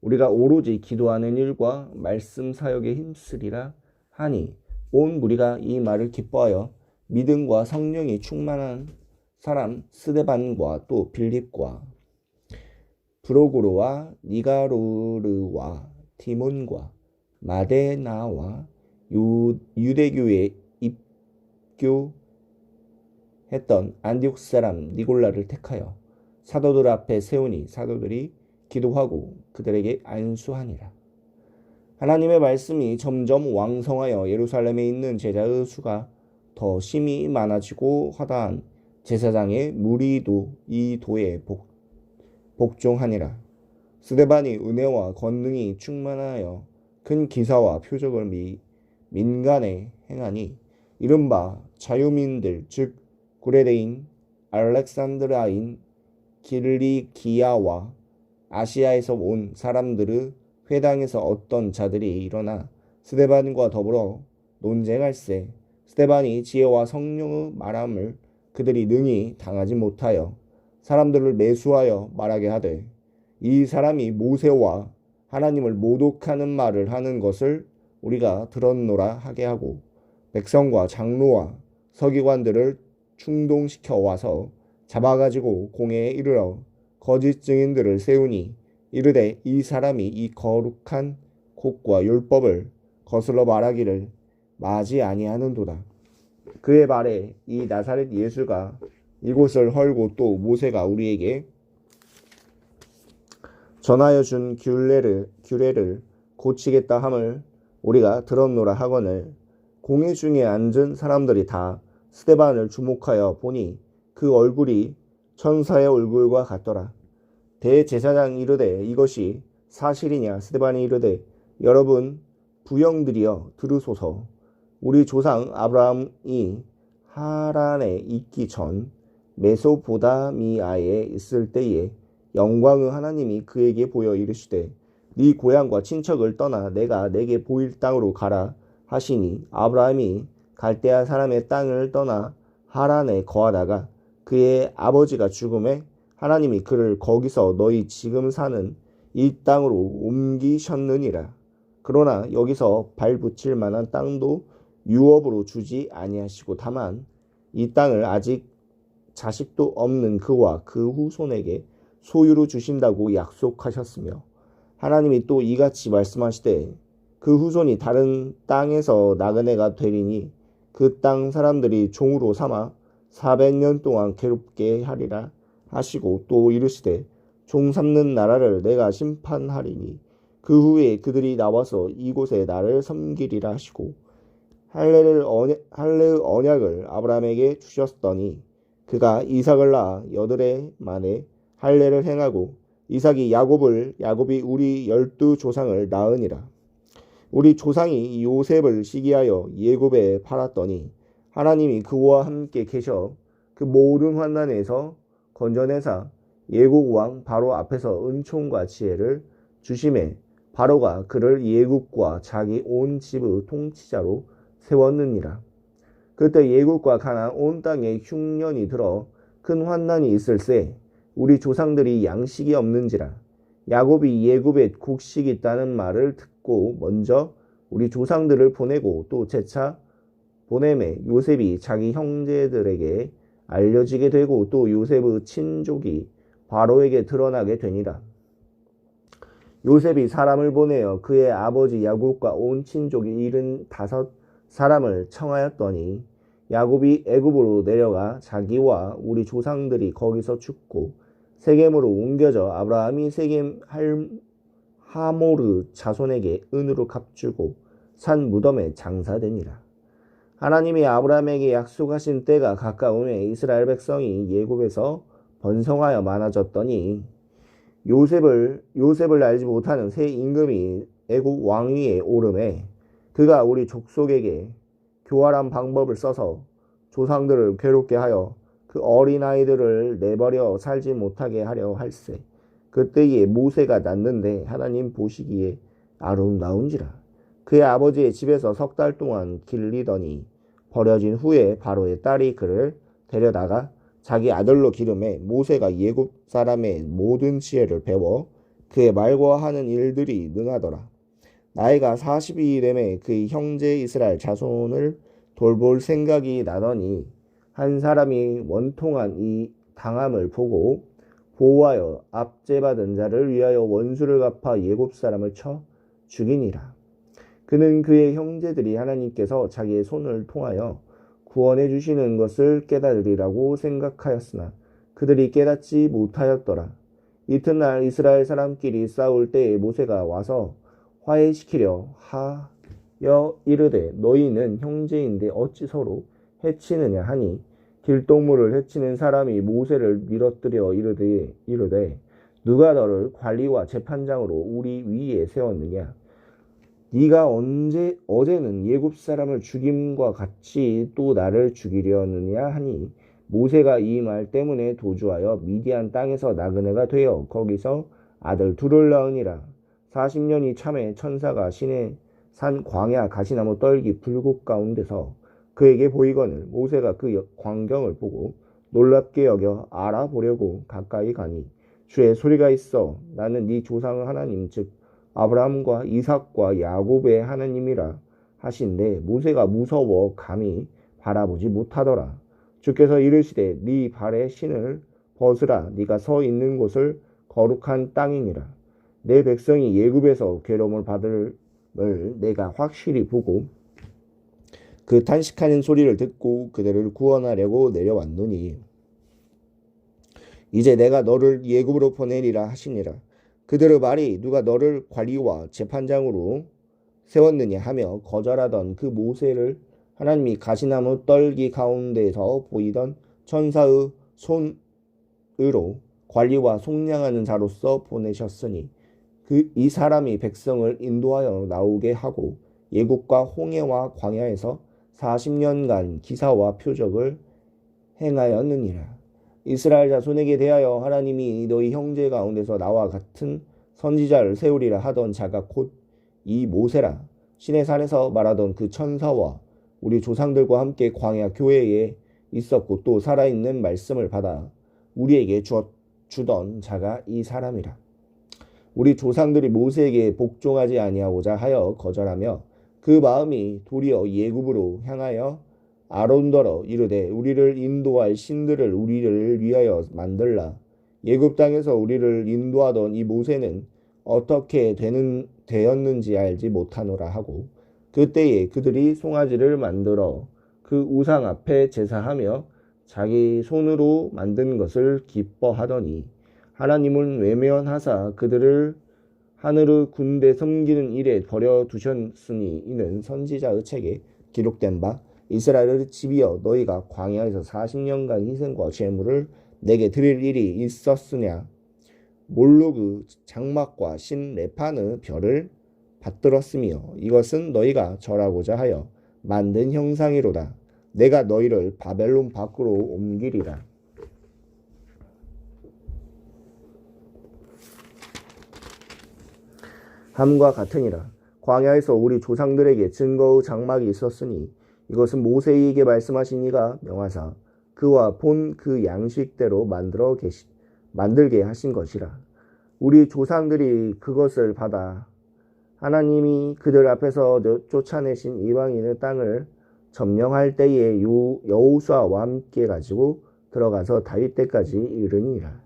우리가 오로지 기도하는 일과 말씀 사역에 힘쓰리라 하니 온 무리가 이 말을 기뻐하여 믿음과 성령이 충만한 사람 스데반과 또 빌립과 브로고로와 니가로르와 티몬과 마데나와 유, 유대교에 입교했던 안디옥 사람 니골라를 택하여 사도들 앞에 세우니 사도들이 기도하고 그들에게 안수하니라. 하나님의 말씀이 점점 왕성하여 예루살렘에 있는 제자의 수가 더 심히 많아지고 허다한 제사장의 무리도 이 도에 복, 복종하니라. 스데반이 은혜와 권능이 충만하여 큰 기사와 표적을 미, 민간에 행하니 이른바 자유민들 즉 구레데인 알렉산드라인 길리기아와 아시아에서 온 사람들의 회당에서 어떤 자들이 일어나 스데반과 더불어 논쟁할세 스데반이 지혜와 성령의 말함을 그들이 능히 당하지 못하여 사람들을 매수하여 말하게 하되 이 사람이 모세와 하나님을 모독하는 말을 하는 것을 우리가 들었노라 하게 하고 백성과 장로와 서기관들을 충동시켜 와서 잡아가지고 공회에 이르러 거짓 증인들을 세우니 이르되 이 사람이 이 거룩한 곡과 율법을 거슬러 말하기를 마지 아니하는도다. 그의 말에 이 나사렛 예수가 이곳을 헐고 또 모세가 우리에게 전하여 준 규례를 규례를 고치겠다 함을 우리가 들었노라 하거늘 공회 중에 앉은 사람들이 다 스테반을 주목하여 보니 그 얼굴이 천사의 얼굴과 같더라. 대제사장 이르되 이것이 사실이냐 스테반이 이르되 여러분 부영들이여 들으소서 우리 조상 아브라함이 하란에 있기 전 메소보다미아에 있을 때에 영광의 하나님이 그에게 보여 이르시되 네 고향과 친척을 떠나 내가 내게 보일 땅으로 가라 하시니 아브라함이 갈대아 사람의 땅을 떠나 하란에 거하다가 그의 아버지가 죽음에 하나님이 그를 거기서 너희 지금 사는 이 땅으로 옮기셨느니라. 그러나 여기서 발 붙일 만한 땅도 유업으로 주지 아니하시고 다만 이 땅을 아직 자식도 없는 그와 그 후손에게 소유로 주신다고 약속하셨으며 하나님이 또 이같이 말씀하시되 그 후손이 다른 땅에서 나그네가 되리니 그 땅 사람들이 종으로 삼아 400년 동안 괴롭게 하리라 하시고 또 이르시되 종 삼는 나라를 내가 심판하리니 그 후에 그들이 나와서 이곳에 나를 섬기리라 하시고 할례를 언약, 할례의 언약을 아브라함에게 주셨더니 그가 이삭을 낳아 여드레 만에 할례를 행하고 이삭이 야곱을 야곱이 우리 열두 조상을 낳으니라. 우리 조상이 요셉을 시기하여 예굽에 팔았더니 하나님이 그와 함께 계셔 그 모든 환난에서 건져내사 예국 왕 바로 앞에서 은총과 지혜를 주심에 바로가 그를 예국과 자기 온 집의 통치자로 세웠느니라. 그때 예국과 가나안 온 땅에 흉년이 들어 큰 환난이 있을세 우리 조상들이 양식이 없는지라 야곱이 예굽에 곡식이 있다는 말을 듣고 먼저 우리 조상들을 보내고 또 재차 보내매 요셉이 자기 형제들에게 알려지게 되고 또 요셉의 친족이 바로에게 드러나게 되니라. 요셉이 사람을 보내어 그의 아버지 야곱과 온 친족이 일흔 다섯 사람을 청하였더니 야곱이 애굽으로 내려가 자기와 우리 조상들이 거기서 죽고 세겜으로 옮겨져 아브라함이 세겜 할 하모르 자손에게 은으로 값주고 산 무덤에 장사되니라. 하나님이 아브라함에게 약속하신 때가 가까우에 이스라엘 백성이 예굽에서 번성하여 많아졌더니 요셉을 요셉을 알지 못하는 새 임금이 애국 왕위에 오름에 그가 우리 족속에게 교활한 방법을 써서 조상들을 괴롭게 하여 그 어린아이들을 내버려 살지 못하게 하려 할세. 그때에 모세가 낳는데 하나님 보시기에 아름다운지라. 그의 아버지의 집에서 석 달 동안 길리더니 버려진 후에 바로의 딸이 그를 데려다가 자기 아들로 기름에 모세가 예굽 사람의 모든 지혜를 배워 그의 말과 하는 일들이 능하더라. 나이가 42이 되매 그의 형제 이스라엘 자손을 돌볼 생각이 나더니 한 사람이 원통한 이 당함을 보고 보호하여 압제받은 자를 위하여 원수를 갚아 예굽 사람을 쳐 죽이니라. 그는 그의 형제들이 하나님께서 자기의 손을 통하여 구원해 주시는 것을 깨달으리라고 생각하였으나 그들이 깨닫지 못하였더라. 이튿날 이스라엘 사람끼리 싸울 때에 모세가 와서 화해시키려 하여 이르되 너희는 형제인데 어찌 서로 해치느냐 하니 길동무를 해치는 사람이 모세를 밀어뜨려 이르되 이르되 누가 너를 관리와 재판장으로 우리 위에 세웠느냐 네가 언제 어제는 예굽 사람을 죽임과 같이 또 나를 죽이려느냐 하니 모세가 이 말 때문에 도주하여 미디안 땅에서 나그네가 되어 거기서 아들 둘을 낳으니라. 40년이 참에 천사가 신의 산 광야 가시나무 떨기 불국 가운데서 그에게 보이거늘 모세가 그 광경을 보고 놀랍게 여겨 알아보려고 가까이 가니 주의 소리가 있어 나는 네 조상 하나님 즉 아브라함과 이삭과 야곱의 하나님이라 하신데 모세가 무서워 감히 바라보지 못하더라. 주께서 이르시되 네 발의 신을 벗으라 네가 서 있는 곳을 거룩한 땅이니라. 내 백성이 예굽에서 괴로움을 받을 내가 확실히 보고 그 탄식하는 소리를 듣고 그들을 구원하려고 내려왔노니 이제 내가 너를 예굽으로 보내리라 하시니라. 그들의 말이 누가 너를 관리와 재판장으로 세웠느냐 하며 거절하던 그 모세를 하나님이 가시나무 떨기 가운데서 보이던 천사의 손으로 관리와 속량하는 자로서 보내셨으니 그 이 사람이 백성을 인도하여 나오게 하고 예국과 홍해와 광야에서 40년간 기사와 표적을 행하였느니라. 이스라엘 자손에게 대하여 하나님이 너희 형제 가운데서 나와 같은 선지자를 세우리라 하던 자가 곧 이 모세라 신의 산에서 말하던 그 천사와 우리 조상들과 함께 광야 교회에 있었고 또 살아있는 말씀을 받아 우리에게 주던 자가 이 사람이라. 우리 조상들이 모세에게 복종하지 아니하고자 하여 거절하며 그 마음이 도리어 예굽으로 향하여 아론더러 이르되 우리를 인도할 신들을 우리를 위하여 만들라. 예굽 땅에서 우리를 인도하던 이 모세는 어떻게 되는 되었는지 알지 못하노라 하고 그때에 그들이 송아지를 만들어 그 우상 앞에 제사하며 자기 손으로 만든 것을 기뻐하더니 하나님은 외면하사 그들을 하늘의 군대 섬기는 일에 버려 두셨으니 이는 선지자의 책에 기록된 바 이스라엘의 집이여 너희가 광야에서 40년간 희생과 제물을 내게 드릴 일이 있었으냐? 몰로그 장막과 신 레판의 별을 받들었으며 이것은 너희가 절하고자 하여 만든 형상이로다. 내가 너희를 바벨론 밖으로 옮기리라. 함과 같으니라. 광야에서 우리 조상들에게 증거의 장막이 있었으니 이것은 모세에게 말씀하신 이가 명하사 그와 본 그 양식대로 만들어 계시, 만들게 하신 것이라. 우리 조상들이 그것을 받아 하나님이 그들 앞에서 쫓아내신 이방인의 땅을 점령할 때에 여우수아와 함께 가지고 들어가서 다윗 때까지 이르니라.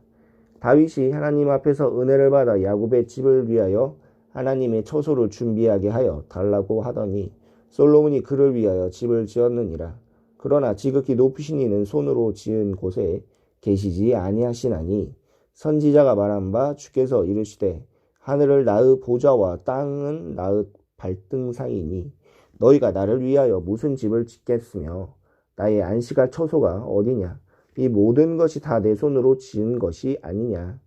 다윗이 하나님 앞에서 은혜를 받아 야곱의 집을 위하여 하나님의 처소를 준비하게 하여 달라고 하더니 솔로몬이 그를 위하여 집을 지었느니라. 그러나 지극히 높으신 이는 손으로 지은 곳에 계시지 아니하시나니 선지자가 말한 바 주께서 이르시되 하늘을 나의 보좌와 땅은 나의 발등상이니 너희가 나를 위하여 무슨 집을 짓겠으며 나의 안식할 처소가 어디냐 이 모든 것이 다 내 손으로 지은 것이 아니냐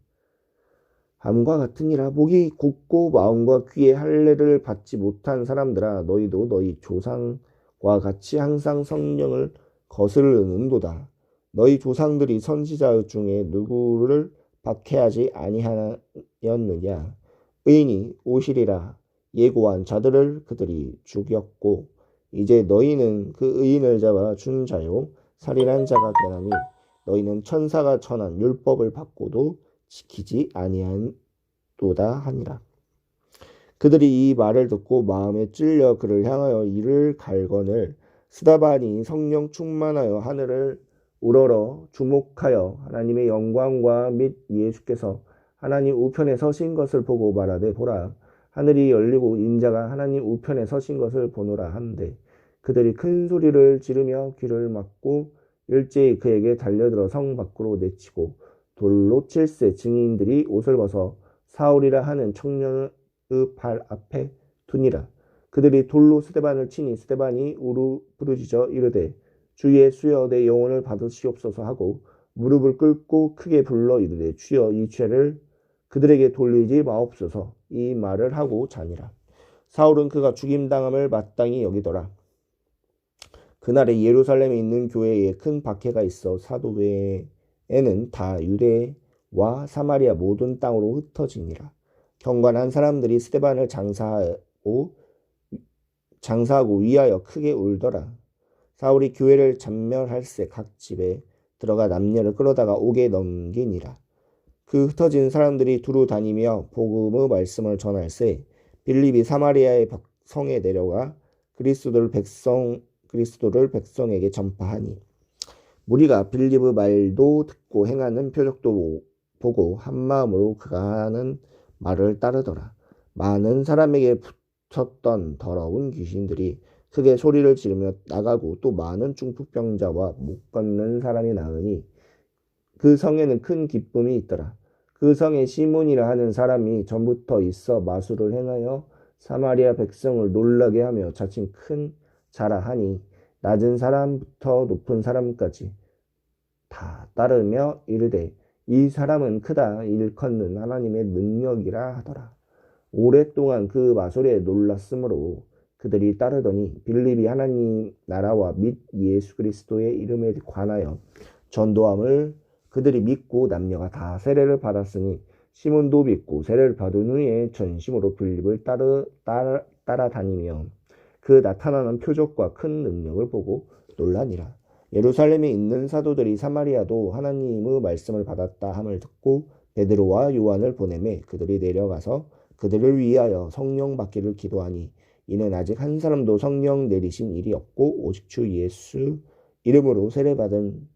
함과 같으니라 목이 굳고 마음과 귀에 할례를 받지 못한 사람들아 너희도 너희 조상과 같이 항상 성령을 거스르는도다. 너희 조상들이 선지자 중에 누구를 박해하지 아니하였느냐? 의인이 오시리라. 예고한 자들을 그들이 죽였고 이제 너희는 그 의인을 잡아 준 자요. 살인한 자가 되나니 너희는 천사가 전한 율법을 받고도 지키지 아니한도다 하니라. 그들이 이 말을 듣고 마음에 찔려 그를 향하여 이를 갈거늘 스다반이 성령 충만하여 하늘을 우러러 주목하여 하나님의 영광과 및 예수께서 하나님 우편에 서신 것을 보고 말하되 보라 하늘이 열리고 인자가 하나님 우편에 서신 것을 보노라 하는데 그들이 큰 소리를 지르며 귀를 막고 일제히 그에게 달려들어 성 밖으로 내치고 돌로 칠세 증인들이 옷을 벗어 사울이라 하는 청년의 발 앞에 두니라. 그들이 돌로 스테반을 치니 스테반이 우르 부르짖어 이르되 주의 수여 내 영혼을 받으시옵소서 하고 무릎을 꿇고 크게 불러 이르되 주여 이 죄를 그들에게 돌리지 마옵소서 이 말을 하고 자니라. 사울은 그가 죽임당함을 마땅히 여기더라. 그날에 예루살렘에 있는 교회에 큰 박해가 있어 사도회에 는 다 유대와 사마리아 모든 땅으로 흩어지니라. 경관한 사람들이 스테반을 장사하고 장사하고 위하여 크게 울더라. 사울이 교회를 전멸할새 각 집에 들어가 남녀를 끌어다가 옥에 넘기니라. 그 흩어진 사람들이 두루 다니며 복음의 말씀을 전할새 빌립이 사마리아의 성에 내려가 그리스도를 백성 그리스도를 백성에게 전파하니 무리가 빌립의 말도 듣고 행하는 표적도 보고 한 마음으로 그가 하는 말을 따르더라. 많은 사람에게 붙었던 더러운 귀신들이 크게 소리를 지르며 나가고 또 많은 중풍병자와 못 걷는 사람이 나으니 그 성에는 큰 기쁨이 있더라. 그 성에 시몬이라 하는 사람이 전부터 있어 마술을 행하여 사마리아 백성을 놀라게 하며 자칭 큰 자라 하니 낮은 사람부터 높은 사람까지 다 따르며 이르되 이 사람은 크다 일컫는 하나님의 능력이라 하더라. 오랫동안 그 마술에 놀랐으므로 그들이 따르더니 빌립이 하나님 나라와 및 예수 그리스도의 이름에 관하여 전도함을 그들이 믿고 남녀가 다 세례를 받았으니 시몬도 믿고 세례를 받은 후에 전심으로 빌립을 따르, 따라, 따라다니며 그 나타나는 표적과 큰 능력을 보고 놀라니라. 예루살렘에 있는 사도들이 사마리아도 하나님의 말씀을 받았다 함을 듣고 베드로와 요한을 보내매 그들이 내려가서 그들을 위하여 성령 받기를 기도하니 이는 아직 한 사람도 성령 내리신 일이 없고 오직 주 예수 이름으로 세례받은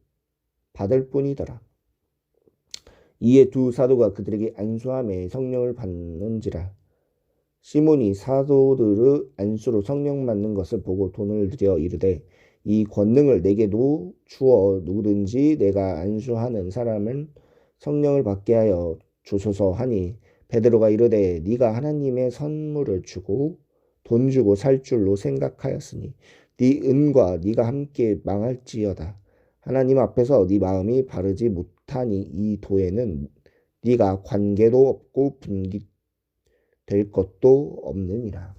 받을 뿐이더라. 이에 두 사도가 그들에게 안수함에 성령을 받는지라 시몬이 사도들의 안수로 성령 받는 것을 보고 돈을 들여 이르되 이 권능을 내게도 주어 누구든지 내가 안수하는 사람은 성령을 받게 하여 주소서 하니 베드로가 이르되 네가 하나님의 선물을 주고 돈 주고 살 줄로 생각하였으니 네 은과 네가 함께 망할지어다. 하나님 앞에서 네 마음이 바르지 못하니 이 도에는 네가 관계도 없고 분기 될 것도 없느니라.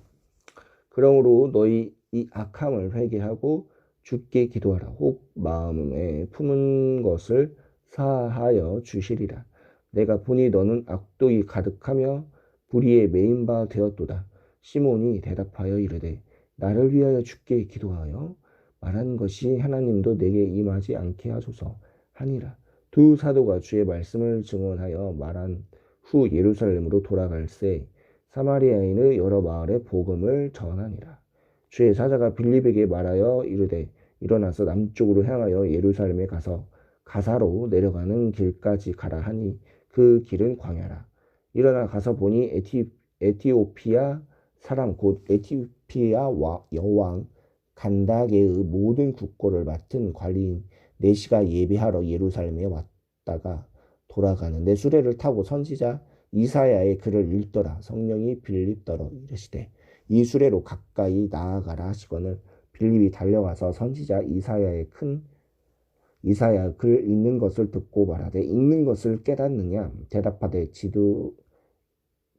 그러므로 너희 이 악함을 회개하고 죽게 기도하라. 혹 마음에 품은 것을 사하여 주시리라. 내가 보니 너는 악독이 가득하며 불의에 메인 바 되었도다. 시몬이 대답하여 이르되 나를 위하여 죽게 기도하여 말한 것이 하나님도 내게 임하지 않게 하소서 하니라. 두 사도가 주의 말씀을 증언하여 말한 후 예루살렘으로 돌아갈새 사마리아인의 여러 마을에 복음을 전하니라. 주의 사자가 빌립에게 말하여 이르되 일어나서 남쪽으로 향하여 예루살렘에 가서 가사로 내려가는 길까지 가라 하니 그 길은 광야라. 일어나 가서 보니 에티, 에티오피아 사람 곧 에티오피아 여왕 간다게의 모든 국고를 맡은 관리인 네시가 예배하러 예루살렘에 왔다가 돌아가는데 수레를 타고 선지자 이사야의 글을 읽더라. 성령이 빌립더러 이르시되 이 수레로 가까이 나아가라 하시거늘 빌립이 달려가서 선지자 이사야의 큰 이사야 글 읽는 것을 듣고 말하되 읽는 것을 깨닫느냐 대답하되 지도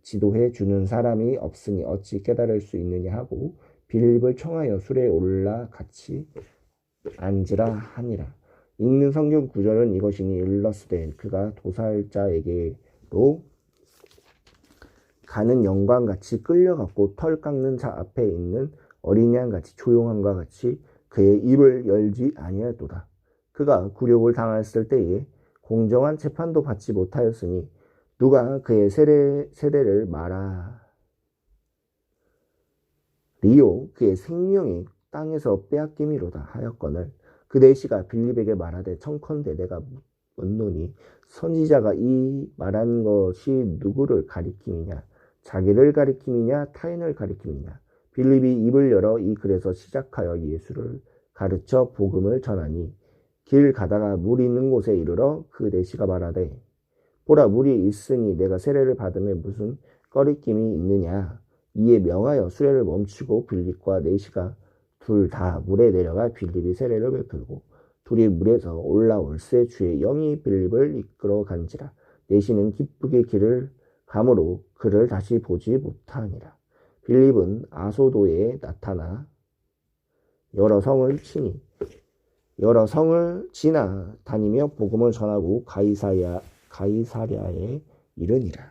지도해 주는 사람이 없으니 어찌 깨달을 수 있느냐 하고 빌립을 청하여 술에 올라 같이 앉으라 하니라. 읽는 성경 구절은 이것이니 일러스되 그가 도살자에게로 가는 영광같이 끌려갔고 털 깎는 자 앞에 있는 어린 양같이 조용함과 같이 그의 입을 열지 아니하였도다. 그가 굴욕을 당했을 때에 공정한 재판도 받지 못하였으니 누가 그의 세례, 세례를 말하 리오 그의 생명이 땅에서 빼앗김이로다 하였거늘 그 내시가 빌립에게 말하되 청컨대 내가 묻노니 선지자가 이 말한 것이 누구를 가리킴이냐 자기를 가리킴이냐 타인을 가리킴이냐. 빌립이 입을 열어 이 글에서 시작하여 예수를 가르쳐 복음을 전하니 길 가다가 물 있는 곳에 이르러 그 내시가 말하되 보라 물이 있으니 내가 세례를 받음에 무슨 꺼리낌이 있느냐. 이에 명하여 수레를 멈추고 빌립과 내시가 둘 다 물에 내려가 빌립이 세례를 베풀고 둘이 물에서 올라올새 주의 영이 빌립을 이끌어 간지라. 내시는 기쁘게 길을 가므로 그를 다시 보지 못하니라. 빌립은 아소도에 나타나 여러 성을 치니 여러 성을 지나 다니며 복음을 전하고 가이사야 가이사랴에 이르니라